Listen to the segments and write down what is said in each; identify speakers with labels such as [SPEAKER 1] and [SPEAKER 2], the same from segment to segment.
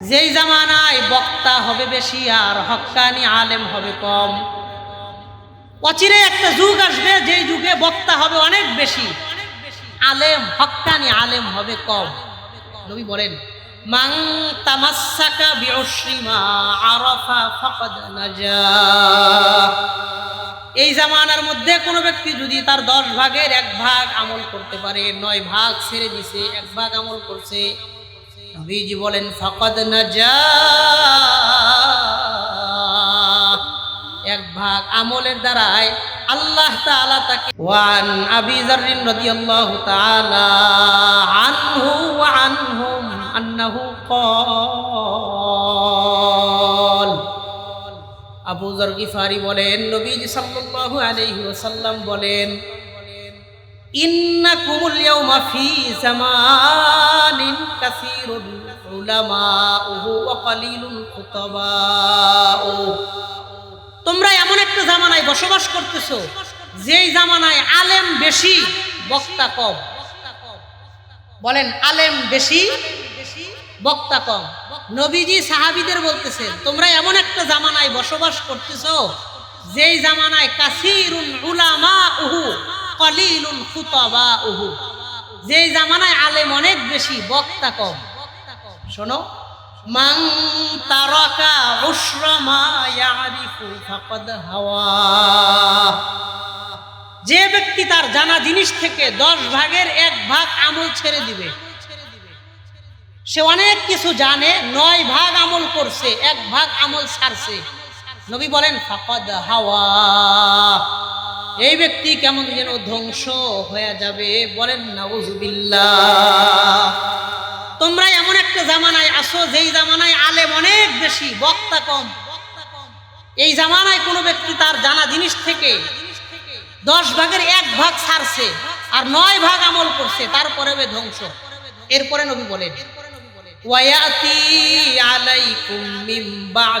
[SPEAKER 1] যেই জামানায় বক্তা হবে বেশি আর হক্কানি আলেম হবে কম। অচিরে একটা যুগ আসবে, যেই যুগে বক্তা হবে অনেক বেশি। আলেম হক্কানি আলেম হবে কম। নবী বলেন মাং তামাসাকা আরাফা নাজা। এই জামানার মধ্যে কোনো ব্যক্তি যদি তার দশ ভাগের এক ভাগ আমল করতে পারে, নয় ভাগ ছেড়ে দিছে, এক ভাগ আমল করছে নবীজি বলেন, ফকদ নাজা। এক ভাগ আমলের দ্বারায় আল্লাহ তাআলা তাকে ওয়ান আবি জাররিন রাদিয়াল্লাহু তাআলা আনহু ওয়া আনহুম আন্নাহু ক্বাল। আবু যর গিফারি বলেন, নবীজি সাল্লাল্লাহু আলাইহি ওয়াসাল্লাম বলেন ইন্নাকুমুল ইয়াউমা ফি জামানিন কাসীরুন উলামাউহু ওয়া তোমরা এমন একটা জামানায় বসবাস করতেছো, যেই জামানায় আলেম বেশি, বক্তা কম। বলেন, আলেম বেশি, বক্তা কম। নবীজি সাহাবিদের বলতেছেন, তোমরা এমন একটা জামানায় বসবাস করতেছো, যেই জামানায় কাসিরুন উলামা উহু কলিলুন খুতাবা উহু যেই জামানায় আলেম অনেক বেশি, বক্তা কম। শোনো, মান তারাকা উশরা মা ইয়ারিফু ফাকাদ হাওয়া। যে ব্যক্তি তার জানা জিনিস থেকে দশ ভাগের এক ভাগ আমল ছেড়ে দিবে, সে অনেক কিছু জানে, নয় ভাগ আমল করছে, এক ভাগ আমল ছাড়ছে নবী বলেন, ফাকাদ হাওয়া। এই ব্যক্তি কেমন যেন ধ্বংস হয়ে যাবে, বলেন নাউজুবিল্লাহ তোমরা এমন একটা জামানায় আসো, যেই জামানায় আলেম অনেক বেশি, বক্তা কম। এই জামানায় কোনো ব্যক্তি তার জানা জিনিস থেকে দশ ভাগের এক ভাগ ছাড়ছে আর নয় ভাগ আমল করছে তারপরে ধ্বংস। এরপরে নবী বলেন, ওয়ায়াতি আলাইকুম কিছুদিন পরে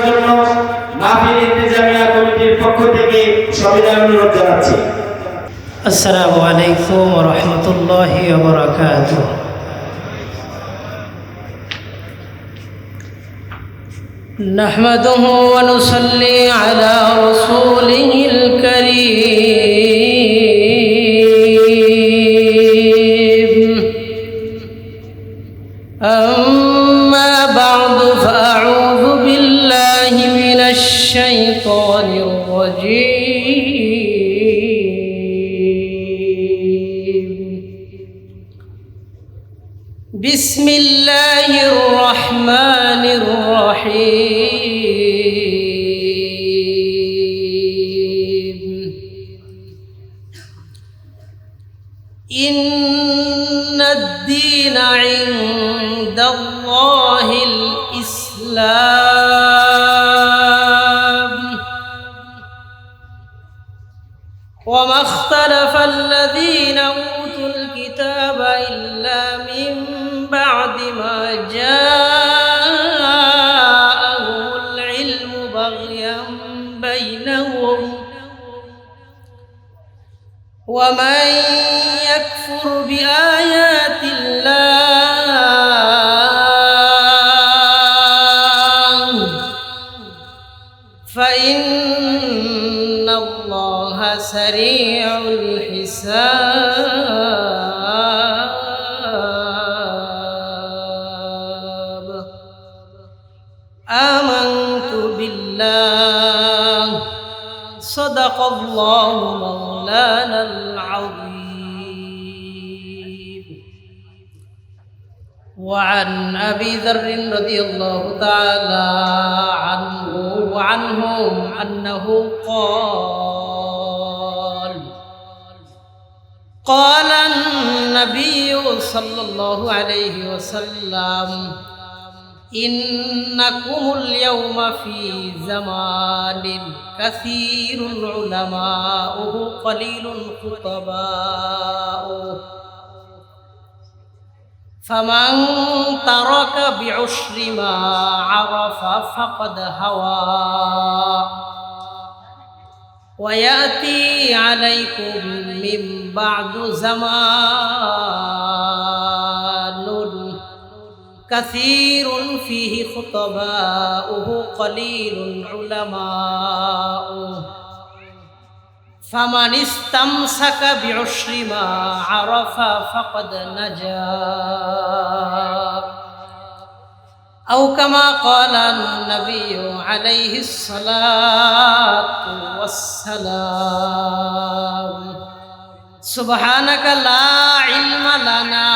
[SPEAKER 2] মাহফিল ইন্তেজামিয়া কমিটির পক্ষ থেকে সবিনয় অনুরোধ জানাচ্ছি
[SPEAKER 3] السلام عليكم ورحمة الله وبركاته نحمده ونصلي على رسوله الكريم إلا من بعد ما جاءهم وعن أبي ذر رضي الله تعالى عنه وعنهم أنه قال قال النبي صلى الله عليه وسلم إنكم اليوم في زمان كثير علماؤه قليل خطباؤه فمن ترك بعشر ما عرف فقد هوى وياتي عليكم من بعد زمان كثير فيه خطباؤه قليل علماؤه فمن استمسك بعشر ما عرف فقد نجا أو كما قال النبي عليه الصلاة والسلام سبحانك لا علم لنا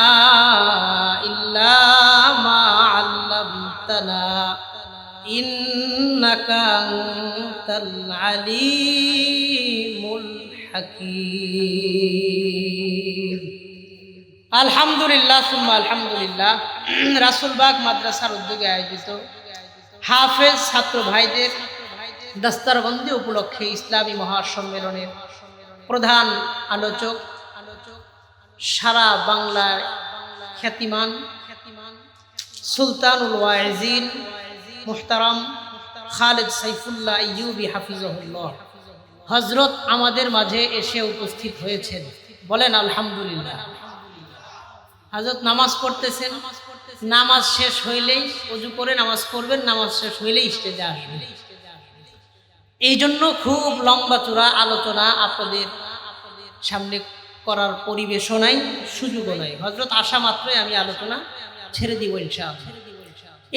[SPEAKER 3] إلا ما علمتنا إنك أنت العليم হাকিম।
[SPEAKER 1] আলহামদুলিল্লাহ, সুম্মা আলহামদুলিল্লাহ। রাসুলবাগ মাদ্রাসার উদ্যোগে আয়োজিত হাফেজ ছাত্র ভাইদের দস্তারবন্দি উপলক্ষে ইসলামী মহাসম্মেলনের প্রধান আলোচক আলোচক সারা বাংলায় খ্যাতিমান খ্যাতিমান সুলতানুল ওয়াইজিন, মুহতারাম খালেদ সাইফুল্লাহ ইউবি হাফিজুল্লাহ হজরত আমাদের মাঝে এসে উপস্থিত হয়েছেন। বলেন, আলহামদুলিল্লাহ। হজরত নামাজ পড়তেছেন। নামাজ শেষ হইলেই অজু করে নামাজ পড়বেন, নামাজ শেষ হইলেই স্টেজে আসবেন। এই জন্য খুব লম্বা চূড়া আলোচনা আপনাদের সামনে করার পরিবেশও নাই, সুযোগও নাই। হজরত আসা মাত্রই আমি আলোচনা ছেড়ে দিব ইনশাআল্লাহ।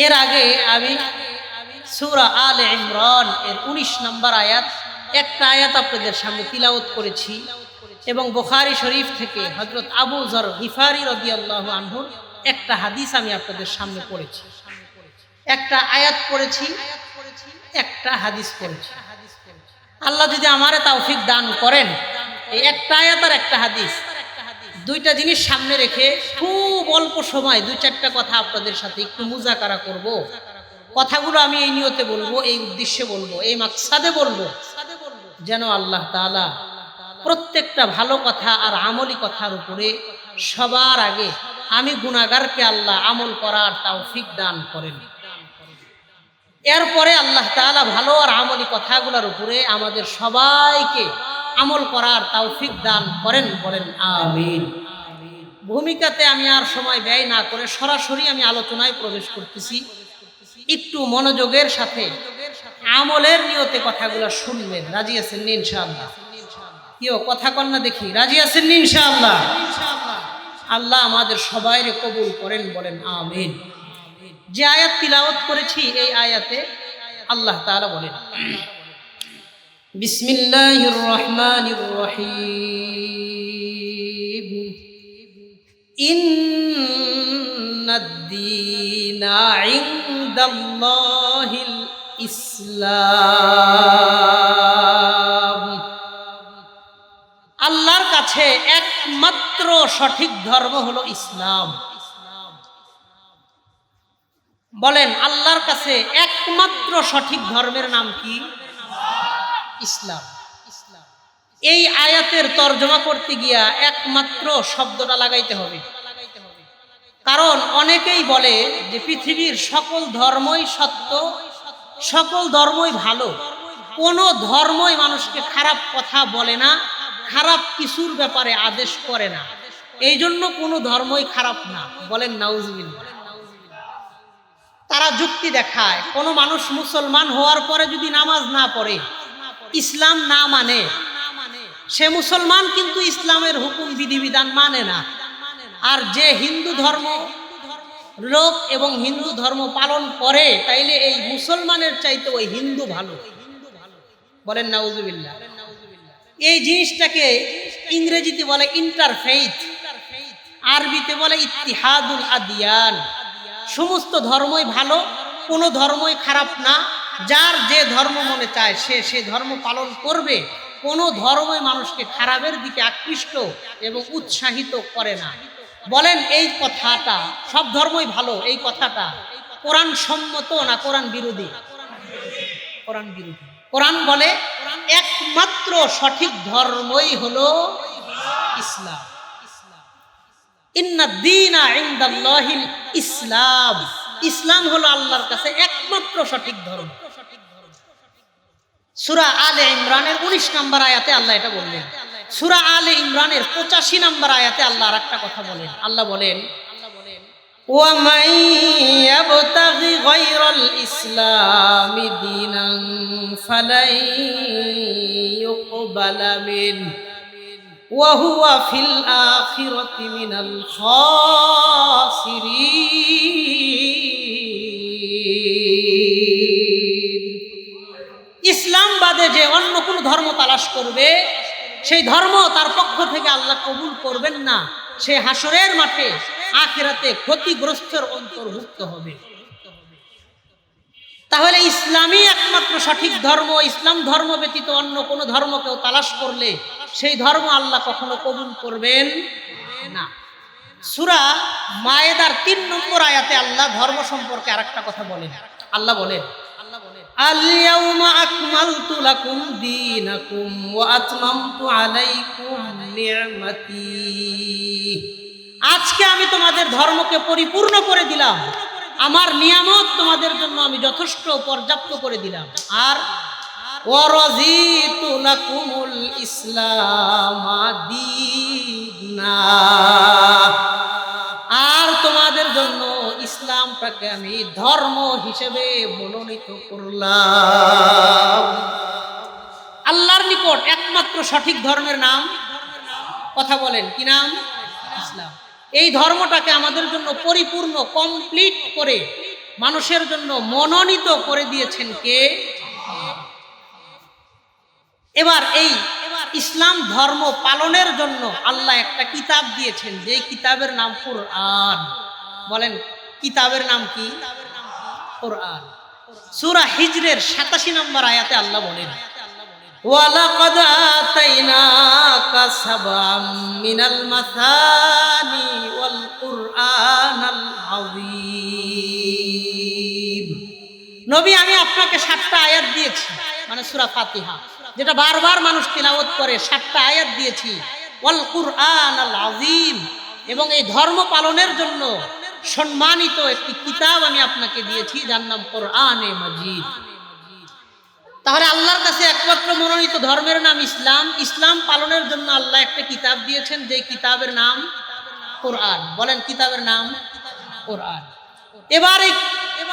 [SPEAKER 1] এর আগে আমি সুরা আল ইমরান এর উনিশ নম্বর আয়াত একটা আয়াত আপনাদের সামনে তিলাওত করেছি এবং বোখারি শরীফ থেকে হজরত আবু জর হিফারি আল্লাহ আনহুর একটা হাদিস আমি আপনাদের সামনে পড়েছি। একটা আয়াত পড়েছি, একটা হাদিস পড়েছি। আল্লাহ যদি আমারে তৌফিক দান করেন, এই একটা আয়াত আর একটা হাদিস, দুইটা জিনিস সামনে রেখে খুব অল্প সময়, দুই চারটা কথা আপনাদের সাথে একটু মুজাকারা করব। কথাগুলো আমি এই নিয়তে বলব, এই উদ্দেশ্যে বলব, এই মাকসাদে বলব। যেন আল্লাহ তাআলা প্রত্যেকটা ভালো কথা আর আমলি কথার উপরে সবার আগে আমি গুণাগারকে আল্লাহ আমল করার তৌফিক দান করেন। এরপরে আল্লাহ তাআলা ভালো আর আমলি কথাগুলোর উপরে আমাদের সবাইকে আমল করার তৌফিক দান করেন বলেন, আমিন। ভূমিকাতে আমি আর সময় ব্যয় না করে সরাসরি আমি আলোচনায় প্রবেশ করতেছি। একটু মনোযোগের সাথে আমলের নিয়তে কথাগুলো শুনবেন। রাজি আছেন ইনশাআল্লাহ? কেউ কথা কন্যা দেখি। রাজি আছেন ইনশাআল্লাহ? আল্লাহ আমাদের সবাইরে কবুল করেন, বলেন আমিন। যে আয়াত তিলাওয়াত করেছি, এই আয়াতে আল্লাহ তাআলা বলেন, বিসমিল্লাহির রহমানির রহিম। ইন্নাদ-দীনা ইনদাল্লাহিল ইসলাম। আল্লাহর কাছে একমাত্র সঠিক ধর্ম হলো ইসলাম। বলেন, আল্লাহর কাছে একমাত্র সঠিক ধর্মের নাম কি? ইসলাম। এই আয়াতের তর্জমা করতে গিয়া একমাত্র শব্দটা লাগাইতে হবে। কারণ অনেকেই বলে যে পৃথিবীর সকল ধর্মই সত্য সকল ধর্মই ভালো। কোনো ধর্মই মানুষকে খারাপ কথা বলে না, খারাপ কিছুর ব্যাপারে আদেশ করে না। এই জন্য কোনো ধর্মই খারাপ না, বলেন নাউজবিল্লা তারা যুক্তি দেখায়, কোনো মানুষ মুসলমান হওয়ার পরে যদি নামাজ না পড়ে, ইসলাম না মানে সে মুসলমান কিন্তু ইসলামের হুকুম, বিধিবিধান মানে না। আর যে হিন্দু ধর্ম লোক এবং হিন্দু ধর্ম পালন করে, তাইলে এই মুসলমানের চাইতে ওই হিন্দু ভালো। বলেন নাউজুবিল্লাহ। এই জিনিসটাকে ইংরেজিতে বলে ইন্টারফেইথ আরবিতে বলে ইতিহাদুল আদিয়ান। সমস্ত ধর্মই ভালো, কোনো ধর্মই খারাপ না। যার যে ধর্ম মনে চায়, সে সে ধর্ম পালন করবে। কোনো ধর্মই মানুষকে খারাপের দিকে আকৃষ্ট এবং উৎসাহিত করে না। বলেন এই কথাটা, সব ধর্মই ভালো, এই কথাটা। কোরআন সম্মত না কোরআন বিরোধী? কোরআন বিরোধী। কোরআন বলে, একমাত্র সঠিক ধর্মই হলো ইসলাম। ইসলাম। ইসলাম হলো আল্লাহর কাছে একমাত্র সঠিক ধর্ম। সুরা আলে ইমরানের উনিশ নম্বর আয়াতে আল্লাহ এটা বললেন। সুরা আলে ইমরানের পঁচাশি নম্বর আয়াতে আল্লাহ আর একটা কথা বলেন আল্লাহ বলেন
[SPEAKER 3] ومن يبتغ غير الإسلام دينا فلن يقبل منه وهو في الآخرة من الخاسرين
[SPEAKER 1] ইসলাম বাদে যে অন্য কোনো ধর্ম তালাশ করবে সেই ধর্ম তার পক্ষ থেকে আল্লাহ কবুল করবেন না, সে হাসরের মাঠে আখেরাতে ক্ষতিগ্রস্তের অন্তর্ভুক্ত হবে। তাহলে ইসলামই একমাত্র সঠিক ধর্ম, ইসলাম ধর্ম ব্যতীত অন্য কোনো ধর্ম কেউ তালাশ করলে সেই ধর্ম আল্লাহ কখনো কবুল করবেন না। সুরা মায়েদার তিন নম্বর আয়াতে আল্লাহ ধর্ম সম্পর্কে আরেকটা কথা বলেন। আল্লাহ বলেন
[SPEAKER 3] اليوم أكملت لكم دينكم وأتممت عليكم نعمتي
[SPEAKER 1] আজকে আমি তোমাদের ধর্মকে পরিপূর্ণ করে দিলাম আমার নিয়ামত তোমাদের জন্য আমি যথেষ্ট পর্যাপ্ত করে দিলাম আর
[SPEAKER 3] ورضيت
[SPEAKER 1] ইসলামটাকে আমি ধর্ম হিসেবে মনোনীত করলাম। আল্লাহর নিকট একমাত্র সঠিক ধর্মের নাম কথা বলেন, কি নাম? ইসলাম। এই ধর্মটাকে আমাদের জন্য পরিপূর্ণ কমপ্লিট করে মানুষের জন্য মনোনীত করে দিয়েছেন কে? এবার এই ইসলাম ধর্ম পালনের জন্য আল্লাহ একটা কিতাব দিয়েছেন যে কিতাবের নাম কোরআন। বলেন কিতাবের নাম কি কোরআন সূরা হিজরের সাতাশি নম্বর আয়াতে আল্লাহ বলেন
[SPEAKER 3] ولقد آتيناك سبعا من المثاني والقرآن العظيم
[SPEAKER 1] নবী আমি আপনাকে সাতটা আয়াত দিয়েছি মানে সূরা ফাতিহা যেটা বারবার মানুষ তিলাওয়াত করে সাতটা আয়াত দিয়েছি ওয়াল কুরআন আল আজিম এবং এই ধর্ম পালনের জন্য সম্মানিত একটি কিতাব আমি আপনাকে দিয়েছি, যার নাম কোরআনে মাজিদ। তাহলে আল্লাহর কাছে একমাত্র মনোনীত ধর্মের নাম ইসলাম। ইসলাম পালনের জন্য আল্লাহ একটা কিতাব দিয়েছেন যে কিতাবের নাম কোরআন। বলেন, কিতাবের নাম কোরআন। এবার এই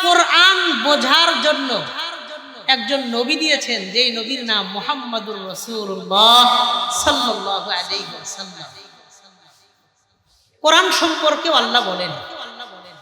[SPEAKER 1] কোরআন বোঝার জন্য একজন নবী দিয়েছেন, যেই নবীর নাম মোহাম্মদুর রসুল্লাহ ওয়াসাল্লাম। কোরআন সম্পর্কেও আল্লাহ বলেন।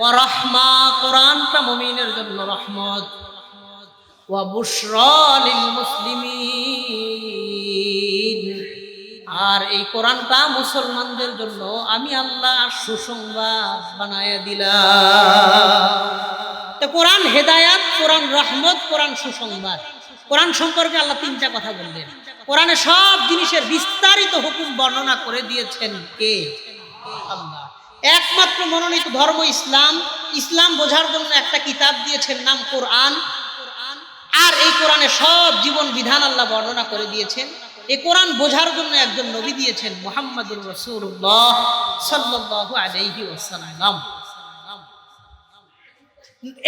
[SPEAKER 1] ও কোরআনটা মমিনের জন্য রহমত। মুসলিমিন। আর এই কোরআনটা মুসলমানদের জন্য আমি আল্লাহ সুসংবাদ বানায়া দিলাম। তো কোরআন হেদায়াত, কোরআন রহমত, কোরআন সুসংবাদ। কোরআন সম্পর্কে আল্লাহ তিনটা কথা বললেন। কোরআনে সব জিনিসের বিস্তারিত হুকুম বর্ণনা করে দিয়েছেন কে? আল্লাহ। একমাত্র মনোনীত ধর্ম ইসলাম। ইসলাম বোঝার জন্য একটা কিতাব দিয়েছেন নাম কোরআন। আর এই কোরআনে সব জীবন বিধান আল্লাহ বর্ণনা করে দিয়েছেন। এই কোরআন বোঝার জন্য একজন নবী দিয়েছেন মোহাম্মদুর রসুল্লাহ সাল্লাল্লাহু আলাইহি ওয়াসাল্লাম।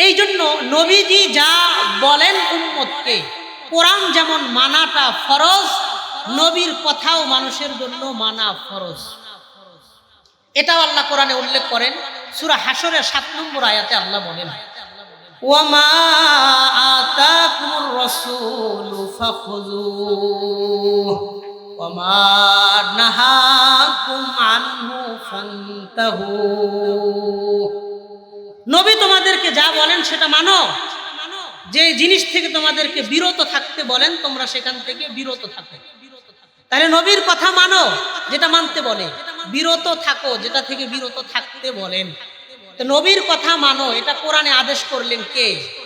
[SPEAKER 1] এই জন্য নবীজি যা বলেন উম্মতকে, কোরআন যেমন মানাটা ফরজ, নবীর কথাও মানুষের জন্য মানা ফরজ। এটাও আল্লাহ কোরআনে উল্লেখ করেন, সুরা হাসরের সাত নম্বর আয়াতে আল্লাহ বলেন নবী তোমাদেরকে যা বলেন সেটা মানো। যে জিনিস থেকে তোমাদেরকে বিরত থাকতে বলেন, তোমরা সেখান থেকে বিরত থাকো। তাহলে নবীর কথা মানো, যেটা মানতে বলে। বিরত থাকো, যেটা থেকে বিরত থাকতে বলেন। তো নবীর কথা মানো, এটা কোরআনে আদেশ করলেন কে?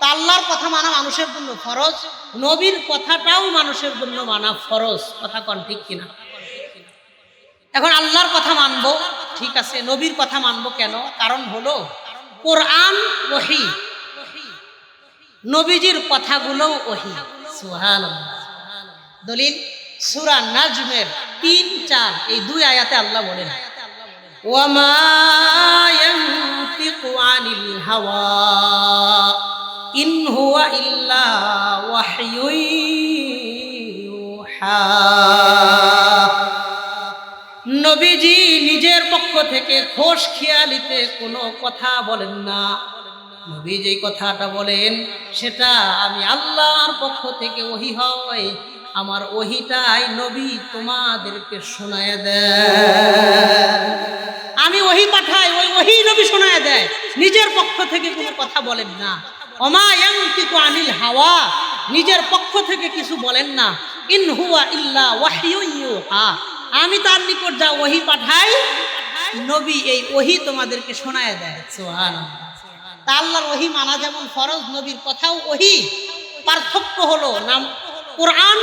[SPEAKER 1] তা আল্লাহর কথা মানা মানুষের জন্য ফরজ, নবীর কথাটাও মানুষের জন্য মানা ফরজ। কথা কন ঠিক কিনা? এখন আল্লাহর কথা মানবো, ঠিক আছে, নবীর কথা মানবো কেন? কারণ হলো, কোরআন ওহি। নবীজির কথাগুলো ওহি। সুহান দলিল, সুরা নাজমের তিন, চার, এই দুই আয়াতে আল্লাহ
[SPEAKER 3] বলে
[SPEAKER 1] নবীজি নিজের পক্ষ থেকে খোস খেয়ালিতে কোনো কথা বলেন না। নবী যে কথাটা বলেন, সেটা আমি আল্লাহর পক্ষ থেকে ওহি হয়। আমার ওহিটাই নবী তোমাদেরকে শোনায় দেয়। আমি ওহি পাঠাই, ওই ওহি নবী শোনায় দেয়। নিজের পক্ষ থেকে কোনো কথা বলেন না। অমা ইয়ান্তিকু আনিল হাওয়া, নিজের পক্ষ থেকে কিছু বলেন না। ইন হুয়া ইল্লা ওয়াহিয়ুন ইউহা। আমি তার নিকট যা ওহি পাঠাই, নবী এই ওহি তোমাদেরকে শোনায় দেয়। সুবহানাল্লাহ। তা আল্লাহর ওহি মানা যেমন ফরজ, নবীর কথাও ওহি। পার্থক্য হলো, নাম কোরআন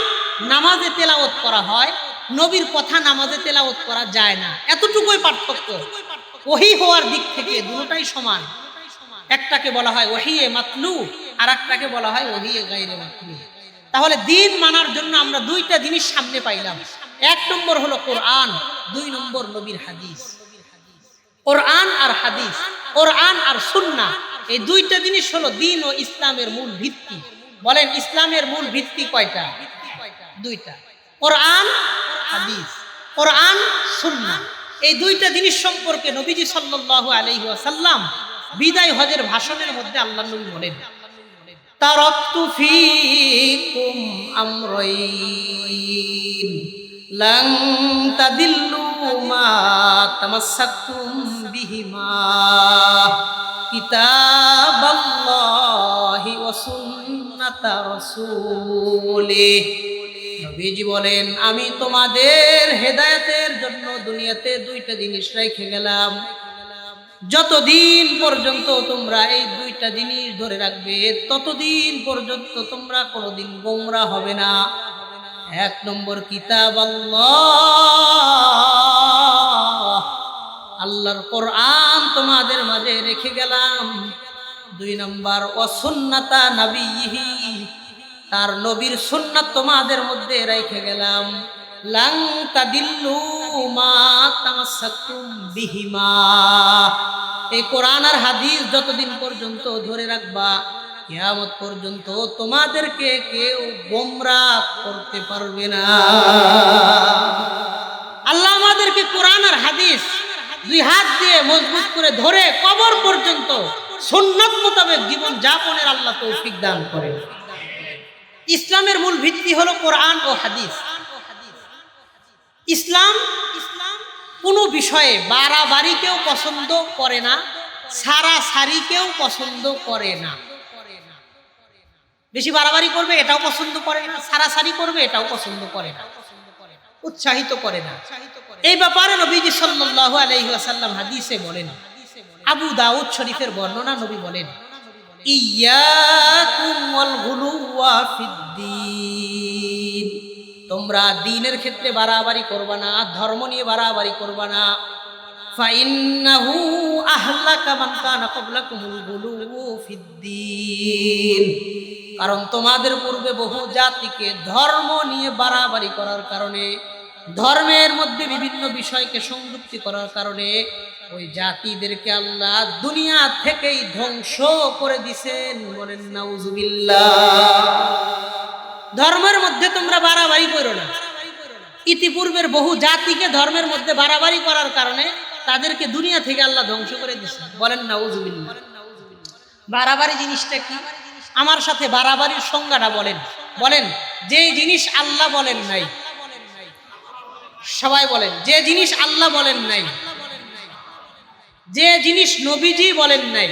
[SPEAKER 1] নামাজে তেলাওয়াত করা হয়, নবীর কথা নামাজে তেলাওয়াত করা যায় না। এতটুকুই পার্থক্য। ওহি হওয়ার দিক থেকে দুটাই সমান। একটাকে বলা হয় ওহিয়ে মাতলু আর একটাকে বলা হয় ওহিয়ে গাইরে মাতলু। তাহলে দিন মানার জন্য আমরা দুইটা জিনিস সামনে পাইলাম। এক নম্বর হলো কোরআন, দুই নম্বর নবীর হাদিস। কোরআন আর হাদিস, কোরআন আর সুন্না এই দুইটা জিনিস হলো দিন ও ইসলামের মূল ভিত্তি। বলেন, ইসলামের মূল ভিত্তি কয়টা? দুইটা। কোরআন, হাদিস। কোরআন সুন্না এই দুইটা জিনিস সম্পর্কে নবীজি সাল্লাহ আলাইহি আসাল্লাম বিদায় হজের ভাষণের মধ্যে আল্লাহ নবী বলেন,
[SPEAKER 3] তারক্তু ফিকুম আমরাইন লং তাদিল্লু মা তামাসাক্তুম বিহিমা কিতাবাল্লাহ সুন্নাতা বলেন, আমি তোমাদের হেদায়েতের জন্য দুনিয়াতে দুইটা জিনিস রেখে গেলাম। যতদিন পর্যন্ত তোমরা এই দুইটা জিনিস ধরে রাখবে, ততদিন পর্যন্ত তোমরা কোনোদিন গোমরা হবে না। এক নম্বর কিতাব আল্লাহ। আল্লাহর কোরআন তোমাদের মাঝে রেখে গেলাম। দুই নম্বর অসুন্নতা নবীহি তার নবীর সুন্নাত তোমাদের মধ্যে রেখে গেলাম। লাং তাদিল্লু মা তামাসাক্তুম বিহিমা এই কোরআন আর হাদিস যতদিন পর্যন্ত ধরে রাখবা, কিয়ামত পর্যন্ত তোমাদেরকে কেউ গোমরা করতে পারবে না।
[SPEAKER 1] আল্লাহ আমাদেরকে কোরআন আর হাদিস দুই হাত দিয়ে মজবুত করে ধরে কবর পর্যন্ত সুন্নাত মোতাবেক জীবন যাপনের আল্লাহ তৌফিক দান করে ইসলামের মূল ভিত্তি হলো কোরআন ও হাদিস। ইসলাম ইসলাম কোনো বিষয়ে বাড়াবাড়ি কেউ পছন্দ করে না সারা সারি কেউ পছন্দ করে না। বেশি বাড়াবাড়ি করবে এটাও পছন্দ করে না সারা সারি করবে এটাও পছন্দ করে না, উৎসাহিত করে না। এই ব্যাপারে নবীজি সাল্লাল্লাহু আলাইহি ওয়াসাল্লাম হাদিসে বলেন আবু দাউদ শরীফের বর্ণনা নবী বলেন তোমরা দিনের ক্ষেত্রে বাড়াবাড়ি করবা না, ধর্ম নিয়ে বাড়াবাড়ি করবা না। কারণ তোমাদের পূর্বে বহু জাতিকে ধর্ম নিয়ে বাড়াবাড়ি করার কারণে, ধর্মের মধ্যে বিভিন্ন বিষয়কে সংযুক্তি করার কারণে ওই জাতিদেরকে আল্লাহ দুনিয়া থেকেই ধ্বংস করে দিছেন। বলেন, নাউজুবিল্লাহ। ধর্মের মধ্যে তোমরা বাড়াবাড়ি করো না। ইতিপূর্বের বহু জাতিকে ধর্মের মধ্যে বাড়াবাড়ি করার কারণে তাদেরকে দুনিয়া থেকে আল্লাহ ধ্বংস করে দিছে। বলেন, নাউজুবিল্লাহ। বাড়াবাড়ি জিনিসটা কি? আমার সাথে বাড়াবাড়ির সংজ্ঞাটা বলেন। বলেন, যে জিনিস আল্লাহ বলেন নাই। সবাই বলেন, যে জিনিস আল্লাহ বলেন নাই। যে জিনিস নবীজি বলেন নাই,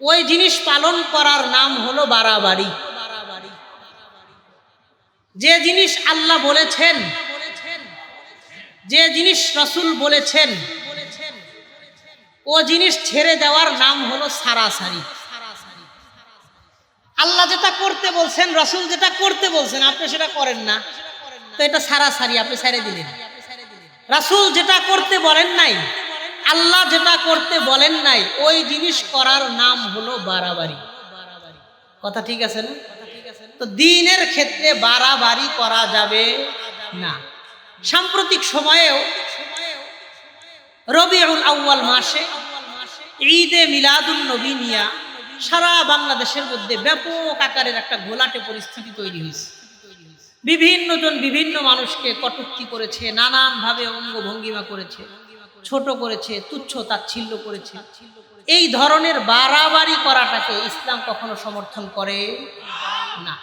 [SPEAKER 1] ওই জিনিস পালন করার নাম হলো বাড়াবাড়ি। যে জিনিস আল্লাহ বলেছেন, যে জিনিস রসুল বলেছেন, ও জিনিস ছেড়ে দেওয়ার নাম হলো সারাসারি। আল্লাহ যেটা করতে বলছেন, রসুল যেটা করতে বলছেন, আপনি সেটা করেন না। তো এটা সারাসারি, আপনি ছেড়ে দিলেন। রাসুল যেটা করতে বলেন নাই আল্লাহ যেটা করতে বলেন নাই, ওই জিনিস করার নাম হলো বাড়াবাড়ি। কথা ঠিক আছে না? তো দিনের ক্ষেত্রে বাড়াবাড়ি করা যাবে না। সাম্প্রতিক সময়েও রবিউল আউ্য়াল মাসে ঈদে মিলাদুল নবী নিয়া সারা বাংলাদেশের মধ্যে ব্যাপক আকারের একটা ঘোলাটে পরিস্থিতি তৈরি হয়েছে। বিভিন্ন জন বিভিন্ন মানুষকে কটুক্তি করেছে, নানানভাবে অঙ্গভঙ্গিমা করেছে। ছোট করেছে তুচ্ছ তাচ্ছিল্য করেছে। এই ধরনের বাড়াবাড়ি করাটাকে ইসলাম কখনো সমর্থন করে না।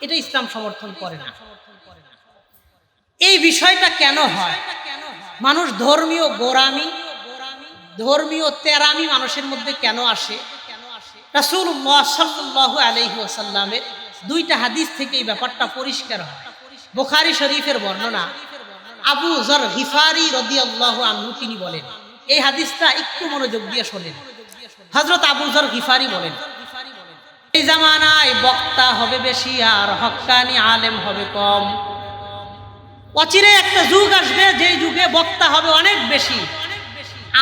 [SPEAKER 1] এটা ইসলাম সমর্থন করে না। এই বিষয়টা কেন হয়? মানুষ ধর্মীয় গোরামি ধর্মীয় তেরামি মানুষের মধ্যে কেন আসে? দুইটা হাদিস থেকে এই ব্যাপারটা পরিষ্কার হয়। বোখারি শরীফের বর্ণনা আবু জর হিফারি রাদিয়াল্লাহু আনহু তিনি বলেন, এই হাদিসটা একটু মনোযোগ দিয়ে শোনেন। হযরত আবু জর হিফারি বলেন, এই জামানায় বক্তা হবে বেশি আর হক্কানি আলেম হবে কম। অচিরে একটা যুগ আসবে, যেই যুগে বক্তা হবে অনেক বেশি,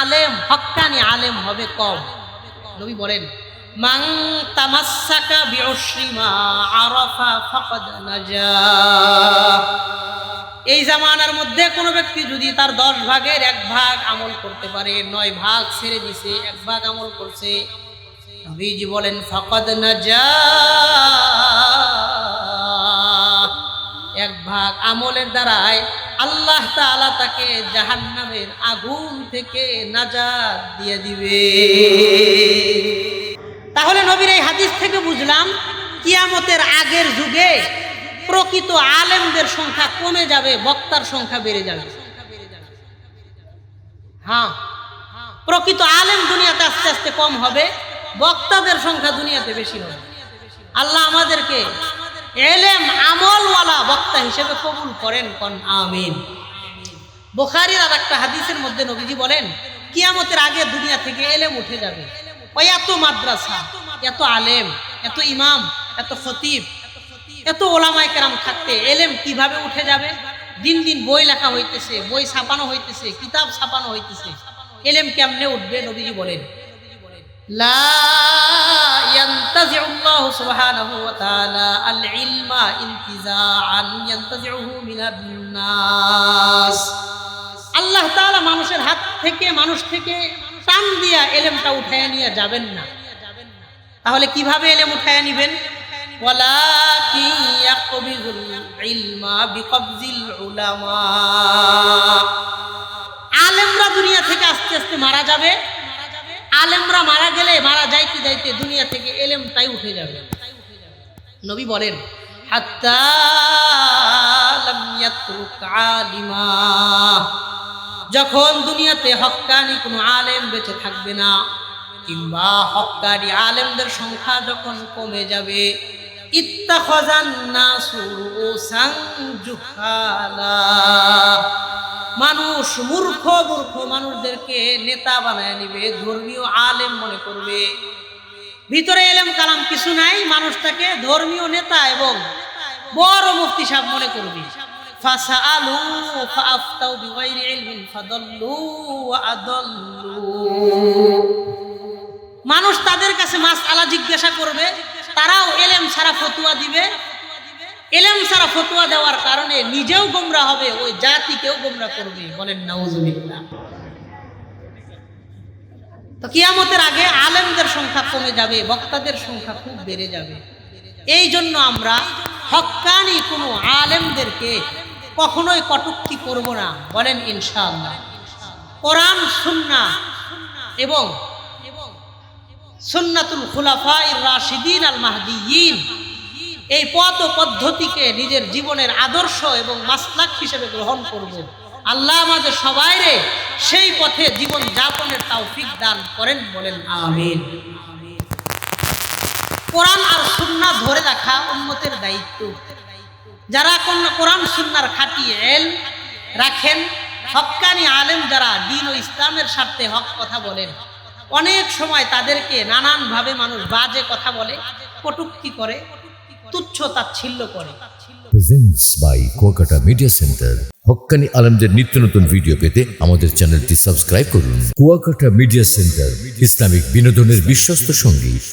[SPEAKER 1] আলেম হক্কানি আলেম হবে কম। নবী বলেন, মান তামাসসাকা বিউশরি মা আরাফা ফাকাদ নাজা। এই জামানার মধ্যে কোনো ব্যক্তি যদি তার দশ ভাগের এক ভাগ আমল করতে পারে, নয় ভাগ ছেড়ে দিছে, এক ভাগ আমল করছে বলেন, ফাকাদ নাজা। এক ভাগ আমলের দ্বারাই আল্লাহ তাআলা তাকে জাহান্নামের আগুন থেকে নাজাত দিয়ে দিবে। তাহলে নবীর এই হাদিস থেকে বুঝলাম, কিয়ামতের আগের যুগে প্রকৃত আলেমদের সংখ্যা কমে যাবে, বক্তার সংখ্যা বেড়ে যাবে। হ্যাঁ প্রকৃত আলেম দুনিয়াতে আস্তে আস্তে কম হবে, বক্তাদের সংখ্যা দুনিয়াতে বেশি হবে। আল্লাহ আমাদেরকে এলেম আমলওয়ালা বক্তা হিসেবে কবুল করেন, কন আমিন। বোখারির আর একটা হাদিসের মধ্যে নবীজি বলেন, কিয়ামতের আগে দুনিয়া থেকে এলেম উঠে যাবে। ওই এত মাদ্রাসা, এত আলেম, এত ইমাম, এত খতিব এত ওলামায় কেরাম থাকতে এলেম কীভাবে উঠে যাবে? দিন দিন বই লেখা হইতেছে, বই ছাপানো হইতেছে, কিতাব ছাপানো হইতেছে। এলেম কেমনে উঠবে নবীজি বলেন? আল্লাহ মানুষের হাত থেকে, মানুষ থেকে টান দিয়া এলেমটা উঠায় নিয়ে যাবেন না। তাহলে কীভাবে এলেম উঠায় নিবেন? ولكن يقبض العلم بقبض العلماء আলেমরা দুনিয়া থেকে আস্তে আস্তে মারা যাবে আলেমরা মারা গেলে মারা যাইতে যাইতে দুনিয়া থেকে এলেমটাই উঠে যাবে নবী বলেন হাত্তা লাম ইয়াতরুক আলিমা যখন দুনিয়াতে হক্কানি কোনো আলেম বেঁচে থাকবে না কিংবা হক্কানি আলেমদের সংখ্যা যখন কমে যাবে মানুষ মূর্খ মূর্খ মানুষদেরকে নেতা বানায় নিবে, ধর্মীয় আলেম মনে করবে। ভিতরে এলেম কালাম কিছু নাই, মানুষটাকে ধর্মীয় নেতা এবং বড় মুফতি সাহেব মনে করবে। মানুষ তাদের কাছে মাসআলা জিজ্ঞাসা করবে তারাও এলেম ছাড়া ফতুয়া দিবে। এলেম ছাড়া ফতুয়া দেওয়ার কারণে নিজেও গোমরা হবে, ওই জাতিকেও গোমরা করবে। বলেন, নাউজুবিল্লাহ। তো কিয়ামতের আগে আলেমদের সংখ্যা কমে যাবে, বক্তাদের সংখ্যা খুব বেড়ে যাবে। এই জন্য আমরা হক্কানি কোনো আলেমদেরকে কখনোই কটুক্তি করব না। বলেন, ইনশাআল্লাহ। কোরআন সুন্না এবং সুন্নাতুল খুলাফা রাশিদিন আল মাহদিয়িন এই পথ ও পদ্ধতিকে নিজের জীবনের আদর্শ এবং মাসলাক হিসেবে গ্রহণ করব। আল্লাহ আমাদের সবাইরে সেই পথে জীবন যাপনের তৌফিক দান করেন বলেন, আমিন। কোরআন আর সুন্না ধরে রাখা উম্মতের দায়িত্ব। যারা কোন কোরআন সুন্নার খাঁটি এল রাখেন, হক্কানি আলেম যারা দিন ও ইসলামের স্বার্থে হক কথা বলেন। অনেক সময় তাদেরকে নানানভাবে মানুষ বাজে কথা বলে, কটুক্তি করে, তুচ্ছ তাচ্ছিল্য করে।
[SPEAKER 4] Presents by Kuakata media centre Haqqani আলমদের নিত্য নতুন ভিডিও পেতে আমাদের চ্যানেলটি সাবস্ক্রাইব করুন। কুয়াকাটা মিডিয়া সেন্টার ইসলামিক বিনোদনের বিশ্বস্ত সঙ্গী।